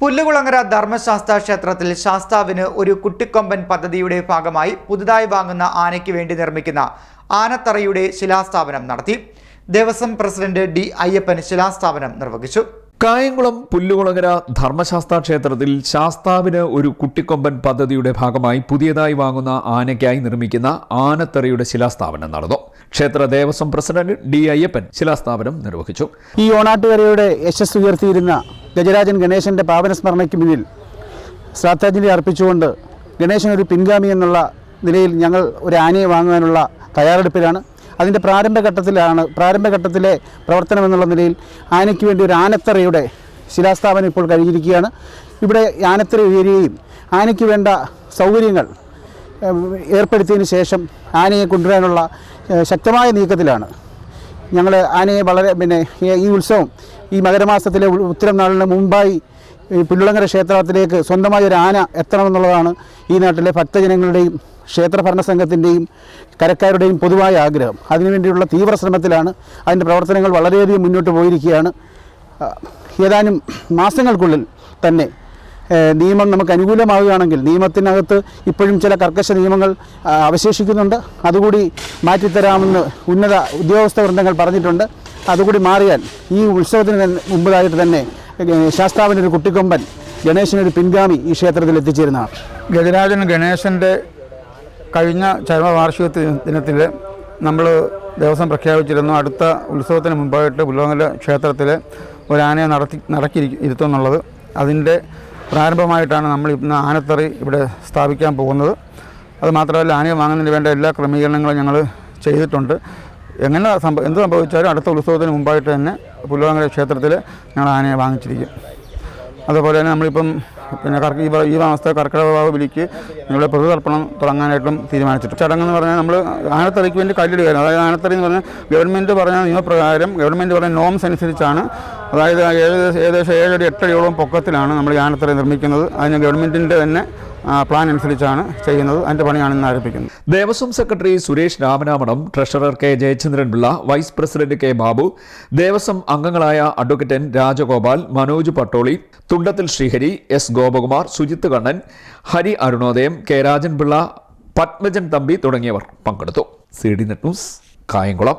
പുല്ലുകുളങ്ങര ധർമ്മശാസ്ത്ര ക്ഷേത്രത്തിൽ ശാസ്താവിന് ഒരു കുട്ടിക്കൊമ്പൻ പദ്ധതിയുടെ ഭാഗമായി പുതുതായി വാങ്ങുന്ന ആനയ്ക്ക് വേണ്ടി നിർമ്മിക്കുന്ന ആനത്തറയുടെ ശിലാസ്ഥാപനം നടത്തി. ദേവസ്വം പ്രസിഡന്റ് ഡി അയ്യപ്പൻ ശിലാസ്ഥാപനം നിർവഹിച്ചു. കായംകുളം പുല്ലുകുളങ്ങര ധർമ്മശാസ്ത്ര ക്ഷേത്രത്തിൽ ശാസ്താവിന് ഒരു കുട്ടിക്കൊമ്പൻ പദ്ധതിയുടെ ഭാഗമായി പുതിയതായി വാങ്ങുന്ന ആനയ്ക്കായി നിർമ്മിക്കുന്ന ആനത്തറയുടെ ശിലാസ്ഥാപനം നടന്നു. ക്ഷേത്ര ദേവസ്വം പ്രസിഡന്റ് ഡി അയ്യപ്പൻ ശിലാസ്ഥാപനം നിർവഹിച്ചു. ഈ ഓണാട്ടുകരയുടെ യശസ് ഉയർത്തിയിരുന്ന ഗജരാജൻ ഗണേശന്റെ പാവനസ്മരണയ്ക്ക് മുന്നിൽ ശ്രദ്ധാഞ്ജലി അർപ്പിച്ചുകൊണ്ട് ഗണേശൻ ഒരു പിൻഗാമി എന്നുള്ള നിലയിൽ ഞങ്ങൾ ഒരു ആനയെ വാങ്ങുവാനുള്ള തയ്യാറെടുപ്പിലാണ്. അതിന്റെ പ്രാരംഭഘട്ടത്തിലാണ് പ്രാരംഭഘട്ടത്തിലെ പ്രവർത്തനം എന്നുള്ള നിലയിൽ ആനയ്ക്ക് വേണ്ടി ഒരു ആനത്തറയുടെ ശിലാസ്ഥാപനം ഇപ്പോൾ കഴിഞ്ഞിരിക്കുകയാണ്. ഇവിടെ ആനത്തറ ഉയരുകയും ആനയ്ക്ക് വേണ്ട സൗകര്യങ്ങൾ ഏർപ്പെടുത്തിയതിന് ശേഷം ആനയെ കൊണ്ടുവരാനുള്ള ശക്തമായ നീക്കത്തിലാണ്. ഞങ്ങൾ ആനയെ വളരെ പിന്നെ ഈ- ഉത്സവം ഈ മകരമാസത്തിലെ ഉത്തരം നാളിന് മുമ്പായി ഈ പുല്ലുളങ്ങര ക്ഷേത്രത്തിലേക്ക് സ്വന്തമായ ഒരു ആന എത്തണമെന്നുള്ളതാണ് ഈ നാട്ടിലെ ഭക്തജനങ്ങളുടെയും ക്ഷേത്ര സംഘത്തിന്റെയും കരക്കാരുടെയും പൊതുവായ ആഗ്രഹം. അതിനുവേണ്ടിയുള്ള തീവ്ര ശ്രമത്തിലാണ് അതിന്റെ പ്രവർത്തനങ്ങൾ വളരെയധികം മുന്നോട്ട് പോയിരിക്കുകയാണ്. ഏതാനും മാസങ്ങൾക്കുള്ളിൽ തന്നെ നിയമം നമുക്ക് അനുകൂലമാവുകയാണെങ്കിൽ നിയമത്തിനകത്ത് ഇപ്പോഴും ചില കർക്കശ നിയമങ്ങൾ അവശേഷിക്കുന്നുണ്ട്. അതുകൂടി മാറ്റിത്തരാമെന്ന് ഉന്നത ഉദ്യോഗസ്ഥ വൃന്ദങ്ങൾ പറഞ്ഞിട്ടുണ്ട്. അതുകൂടി മാറിയാൽ ഈ ഉത്സവത്തിന് മുമ്പതായിട്ട് തന്നെ ശാസ്താവിനൊരു കുട്ടിക്കൊമ്പൻ ഗണേശനൊരു പിൻഗാമി ഈ ക്ഷേത്രത്തിൽ എത്തിച്ചേരുന്നതാണ്. ഗജരാജൻ ഗണേശന്റെ കഴിഞ്ഞ ചരമ വാർഷിക ദിനത്തിൽ നമ്മൾ ദിവസം പ്രഖ്യാപിച്ചിരുന്നു. അടുത്ത ഉത്സവത്തിന് മുമ്പായിട്ട് പുല്ലോങ്ങല ക്ഷേത്രത്തിൽ ഒരു ആനയെ നടത്തി നടക്കി ഇരുത്തുമെന്നുള്ളത് അതിന്റെ പ്രാരംഭമായിട്ടാണ് നമ്മൾ ഇന്ന് ആനത്തറി ഇവിടെ സ്ഥാപിക്കാൻ പോകുന്നത്. അത് മാത്രമല്ല ആനയെ വാങ്ങുന്നതിന് വേണ്ട എല്ലാ ക്രമീകരണങ്ങളും ഞങ്ങൾ ചെയ്തിട്ടുണ്ട്. എങ്ങനെ സംഭവ എന്ത് സംഭവിച്ചാലും അടുത്ത ഉത്സവത്തിന് മുമ്പായിട്ട് തന്നെ പുല്ലോങ്ങര ക്ഷേത്രത്തിൽ ഞങ്ങൾ ആനയെ വാങ്ങിച്ചിരിക്കും. അതുപോലെ തന്നെ നമ്മളിപ്പം പിന്നെ ഈ ഈ മാസത്തെ കർക്കിടക ബലിക്ക് ഞങ്ങളുടെ പൊതുതർപ്പണം തുടങ്ങാനായിട്ടും തീരുമാനിച്ചിട്ടുണ്ട്. ചടങ്ങെന്ന് പറഞ്ഞാൽ നമ്മൾ ആനത്തറിക്ക് വേണ്ടി കല്ലിടുകയാണ്. അതായത് ആനത്തറി എന്ന് പറഞ്ഞാൽ ഗവൺമെന്റ് പറഞ്ഞ നിയമപ്രകാരം ഗവൺമെന്റ് പറഞ്ഞ നോംസ് അനുസരിച്ചാണ് അതായത് ഏകദേശം ഏകദേശം ഏഴടി എട്ടടിയോളം പൊക്കത്തിലാണ് നമ്മൾ ഈ ആനത്തറി നിർമ്മിക്കുന്നത്. അതിന് ഗവൺമെന്റിന്റെ തന്നെ പ്ലാൻ അനുസരിച്ചാണ് ചെയ്യുന്നത്. അതിന്റെ പണിയാണ് ഇന്ന് ആരംഭിക്കുന്നത്. Devaswom secretary Suresh രാമനാമണം treasurer K Jayachandran Pillai vice president K Babu Devaswom അംഗങ്ങളായ advocate Rajagopal Manoj Pattoli Thundathil Sreehari S Gopakumar Sujith Kannan Hari Arunodayam K Rajan Pillai Padmajan Thampi തുടങ്ങിയവർ പങ്കെടുത്തു. C D net news Kayamkulam.